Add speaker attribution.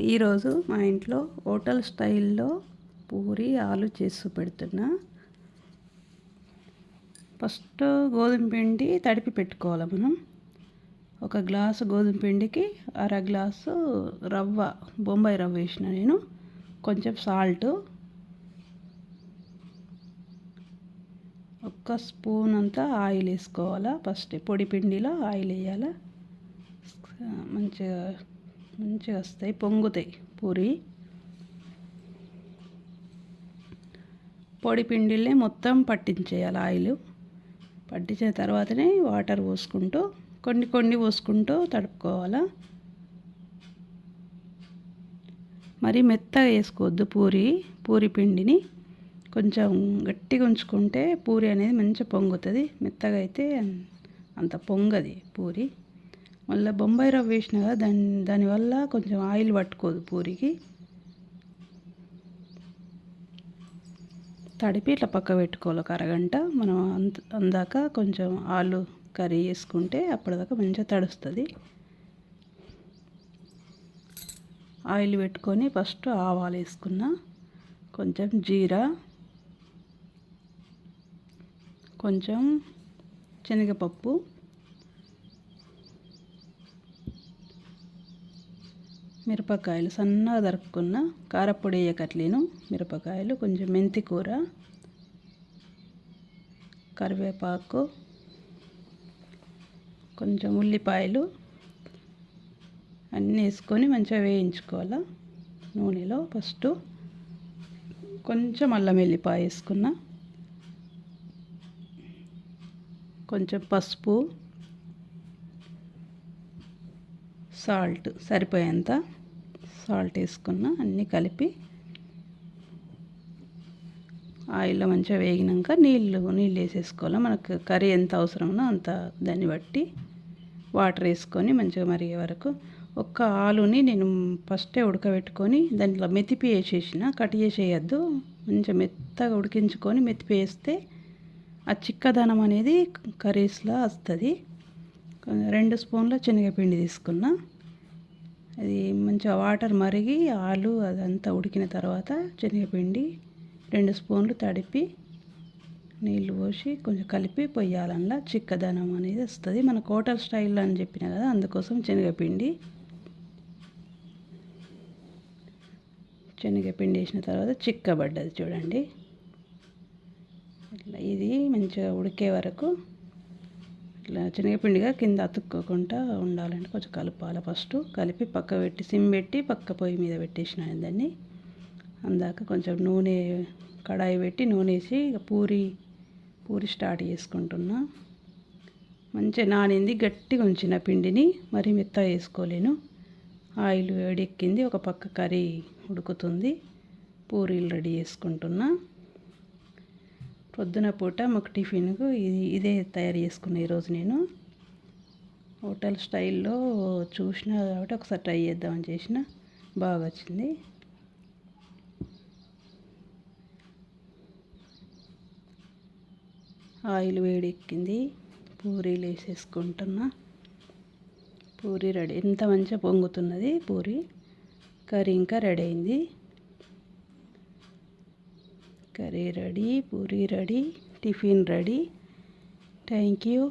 Speaker 1: ఈరోజు మా ఇంట్లో హోటల్ స్టైల్లో పూరి ఆలు చేసి పెడుతున్నా. ఫస్ట్ గోధుమ పిండి తడిపి పెట్టుకోవాలి మనం. ఒక గ్లాసు గోధుమ పిండికి అర గ్లాసు రవ్వ బొంబాయి రవ్వ వేసిన నేను. కొంచెం సాల్ట్. ఒక్క స్పూన్ అంతా ఆయిల్ వేసుకోవాలా? ఫస్ట్ పొడి పిండిలో ఆయిల్ వేయాలా? మంచిగా మంచిగా వస్తాయి. పొంగుతాయి పూరి. పొడి పిండిల్ని మొత్తం పట్టించేయాలి ఆయిల్. పట్టించిన తర్వాతనే వాటర్ పోసుకుంటూ కొన్ని కొన్ని పోసుకుంటూ తడుపుకోవాలా. మరి మెత్తగా వేసుకోవద్దు పూరి పూరి పిండిని. కొంచెం గట్టిగా ఉంచుకుంటే పూరి అనేది మంచిగా పొంగుతుంది. మెత్తగా అయితే అంత పొంగది పూరి. మళ్ళీ బొంబాయి రవ్వ వేసిన కదా దాని దానివల్ల కొంచెం ఆయిల్ పట్టుకోదు పూరికి. తడిపి ఇట్లా పక్క పెట్టుకోవాలి ఒక అరగంట. మనం అంత అందాక కొంచెం ఆలు కర్రీ వేసుకుంటే అప్పటిదాకా మంచిగా తడుస్తుంది. ఆయిల్ పెట్టుకొని ఫస్ట్ ఆవాలు వేసుకున్న కొంచెం జీరా కొంచెం శనగపప్పు మిరపకాయలు సన్నగా దరుపుకున్న కారపొడి కట్లీను మిరపకాయలు కొంచెం మెంతి కూర కరివేపాకు కొంచెం ఉల్లిపాయలు అన్నీ వేసుకొని మంచిగా వేయించుకోవాలి. నూనెలో ఫస్ట్ కొంచెం అల్లం వెల్లిపాయ వేసుకున్న కొంచెం పసుపు సాల్ట్ సరిపోయేంత సాల్ట్ వేసుకున్న అన్నీ కలిపి ఆయిల్లో మంచిగా వేగినాక నీళ్ళు నీళ్ళు వేసేసుకోవాలి. మనకు కర్రీ ఎంత అవసరమో అంత దాన్ని బట్టి వాటర్ వేసుకొని మంచిగా మరిగే వరకు ఒక్క ఆలుని నేను ఫస్టే ఉడకబెట్టుకొని దాంట్లో మెతిపి వేసేసిన కట్ చేసేయద్దు. మంచిగా మెత్తగా ఉడికించుకొని మెతిపి వేస్తే ఆ చిక్కదనం అనేది కర్రీస్లో వస్తుంది. రెండు స్పూన్ల శనగపిండి తీసుకున్నా. అది మంచిగా వాటర్ మరిగి ఆలు అదంతా ఉడికిన తర్వాత శనగపిండి రెండు స్పూన్లు తడిపి నీళ్ళు పోసి కొంచెం కలిపి పొయ్యాలన్నా చిక్కదనం అనేది వస్తుంది. మన హోటల్ స్టైల్లో అని చెప్పిన కదా అందుకోసం శనగపిండి. శనగపిండి వేసిన తర్వాత చిక్కబడ్డది చూడండి. ఇట్లా ఇది మంచిగా ఉడికే వరకు ఇట్లా శనగపిండిగా కింద అతుక్కోకుండా ఉండాలంటే కొంచెం కలపాలి ఫస్ట్. కలిపి పక్క పెట్టి సిమ్ పెట్టి పక్క పొయ్యి మీద పెట్టేసిన దాన్ని. అందాక కొంచెం నూనె కడాయి పెట్టి నూనె వేసి ఇక పూరి పూరి స్టార్ట్ చేసుకుంటున్నా. మంచిగా నానింది గట్టిగా ఉంచిన పిండిని మరి మెత్త వేసుకోలేను ఆయిల్ వేడెక్కింది ఒక పక్క కర్రీ ఉడుకుతుంది. పూరీలు రెడీ చేసుకుంటున్నా. పొద్దున పూట మాకు టిఫిన్కు ఇది ఇదే తయారు చేసుకున్న ఈరోజు నేను. హోటల్ స్టైల్లో చూసిన కాబట్టి ఒకసారి ట్రై చేద్దామని చేసిన బాగా వచ్చింది ఆయిల్ వేడెక్కింది. పూరీలు వేసేసుకుంటున్నా పూరి రెడీ ఎంత మంచిగా పొంగుతున్నది పూరి. కర్రీ ఇంకా రెడీ అయింది. Curry ready puri ready tiffin ready thank you